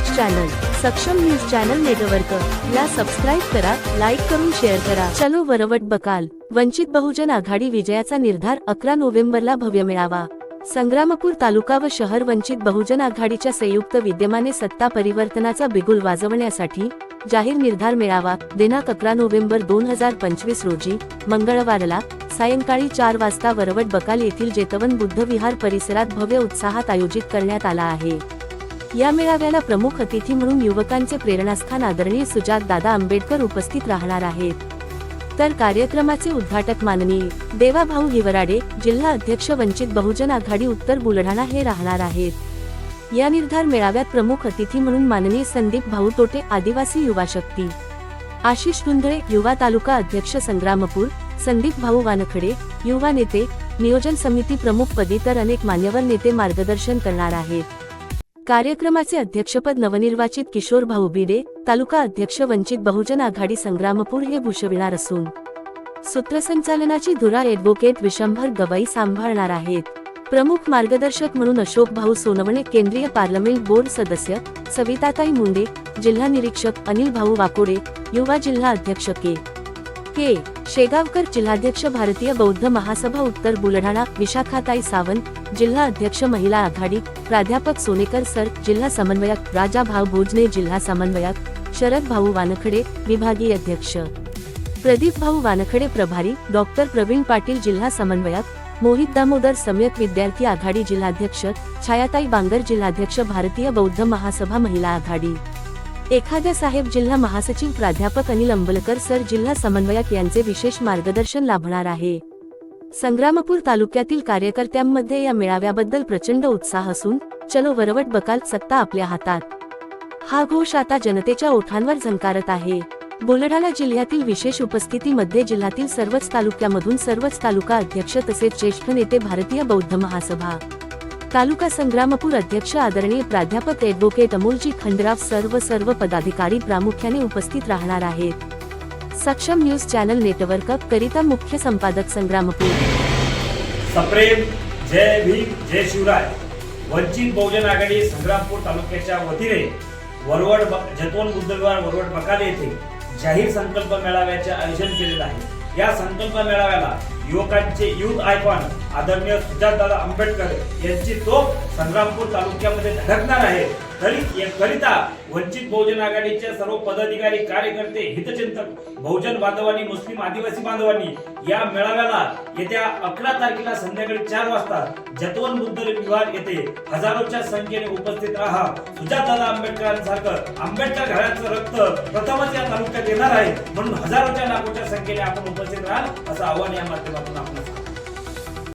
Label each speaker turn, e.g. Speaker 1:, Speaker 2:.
Speaker 1: News channel Saksham news channel network. ला subscribe करा like करून शेअर करा. चलो वरवट बकाल. वंचित बहुजन आघाडी विजयाचा निर्धार अकरा नोव्हेंबरला भव्य मिळावा. संग्रामपूर तालुका व शहर वंचित बहुजन आघाडीच्या संयुक्त विद्यमाने सत्ता परिवर्तनाचा बिगुल वाजवण्यासाठी जाहीर निर्धार मेळावा दिनांक अकरा नोव्हेंबर दोन हजार पंचवीस रोजी मंगळवारला सायंकाळी चार वाजता वरवट बकाल येथील जेतवन बुद्ध विहार परिसरात भव्य उत्साहात आयोजित करण्यात आला आहे. या मेळाव्याला प्रमुख अतिथी म्हणून युवकांचे प्रेरणास्थान आदरणीय सुजात दादा आंबेडकर उपस्थित राहणार आहेत. तर कार्यक्रमाचे उद्घाटक माननीय देवाभाऊ हिवराडे जिल्हा अध्यक्ष वंचित बहुजन आघाडी उत्तर बुलढाणा हे राहणार आहेत. या निर्धार मेळाव्यात प्रमुख अतिथी म्हणून माननीय संदीप भाऊ तोटे आदिवासी युवा शक्ती. आशिष धुंदळे युवा तालुका अध्यक्ष संग्रामपूर संदीप भाऊ वानखडे युवा नेते नियोजन समिती प्रमुख पदी तर अनेक मान्यवर नेते मार्गदर्शन करणार आहेत. कार्यक्रमाचे अध्यक्षपद नवनिर्वाचित किशोर भाऊ बिडे तालुका अध्यक्ष वंचित बहुजन आघाडी संग्रामपूर हे भूषविणार असून सूत्रसंचालनाची धुरा ॲडव्होकेट विशंभर गवई सांभाळणार आहेत. प्रमुख मार्गदर्शक म्हणून अशोक भाऊ सोनवणे केंद्रीय पार्लमेंट बोर्ड सदस्य सविताताई मुंडे जिल्हा निरीक्षक अनिल भाऊ वाकोडे युवा जिल्हा अध्यक्ष के. के. शेगावकर जिल्हाध्यक्ष भारतीय बौद्ध महासभा उत्तर बुलढाणा विशाखाताई सावंत जिल्हा अध्यक्ष महिला आघाडी प्राध्यापक सोनेकर सर जिल्हा समन्वयक राजा भाऊ भोजने जिल्हा समन्वयक शरद भाऊ वानखडे विभागीय अध्यक्ष. प्रदीप भाऊ वानखडे प्रभारी डॉक्टर प्रवीण पाटील जिल्हा समन्वयक मोहित दामोदर सम्यक विद्यार्थी आघाडी जिल्हाध्यक्ष छायाताई बांगर जिल्हाध्यक्ष भारतीय बौद्ध महासभा महिला आघाडी. एखाद्या साहेब जिल्हा महासचिव प्राध्यापक अनिल अंबलकर सर जिल्हा समन्वयक यांचे विशेष मार्गदर्शन लाभणार आहे. संग्रामपूर तालुक्यातील कार्यकर्त्यांमध्ये या मेळाव्याबद्दल प्रचंड उत्साह असून चलो वरवट बकाल सत्ता आपल्या हातात. हा घोष आता जनतेच्या ओठांवर झंकारत आहे. बुलढाणा जिल्ह्यातील विशेष उपस्थितीमध्ये जिल्ह्यातील सर्वच तालुक्यामधून सर्वच तालुका अध्यक्ष तसेच ज्येष्ठ नेते भारतीय बौद्ध महासभा. तालुका संग्रामपूर अध्यक्ष आदरणीय प्राध्यापक ॲडव्होकेट अमोलजी खंडराव सर्व सर्व पदाधिकारी प्रामुख्याने उपस्थित राहणार आहेत. सक्षम न्यूज चॅनल नेटवर्क करिता मुख्य संपादक संग्रामपूर
Speaker 2: सप्रेम जय भीम जय शिवराय. वंचित बहुजन आघाडी संग्रामपूर तालुक्याच्या वतीने वरवड ब- बुद्धविहार वरवड बकाले येथे जाहीर संकल्प मेळाव्याचे आयोजन केलेलं आहे. या संकल्प मेळाव्याला युवकांचे युथ आयकॉन आदरणीय सुजातदादा आंबेडकर यांची तो संग्रामपूर तालुक्यामध्ये धडकणार आहे. करिता वंचित बहुजन आघाडीच्या सर्व पदाधिकारी कार्यकर्ते हितचिंतक बहुजन बांधवांनी मुस्लिम आदिवासी बांधवांनी या मेळाव्याला येत्या अकरा तारखेला संध्याकाळी चार वाजता जतवन बुद्ध विहार येथे हजारोच्या संख्येने उपस्थित राहा. सुजातदादा आंबेडकरांसारखं आंबेडकर घराचं रक्त प्रथमच या तालुक्यात येणार आहे म्हणून हजारोच्या लाखोच्या संख्येने आपण उपस्थित राहाल असं आव्हान या माध्यमातून आपण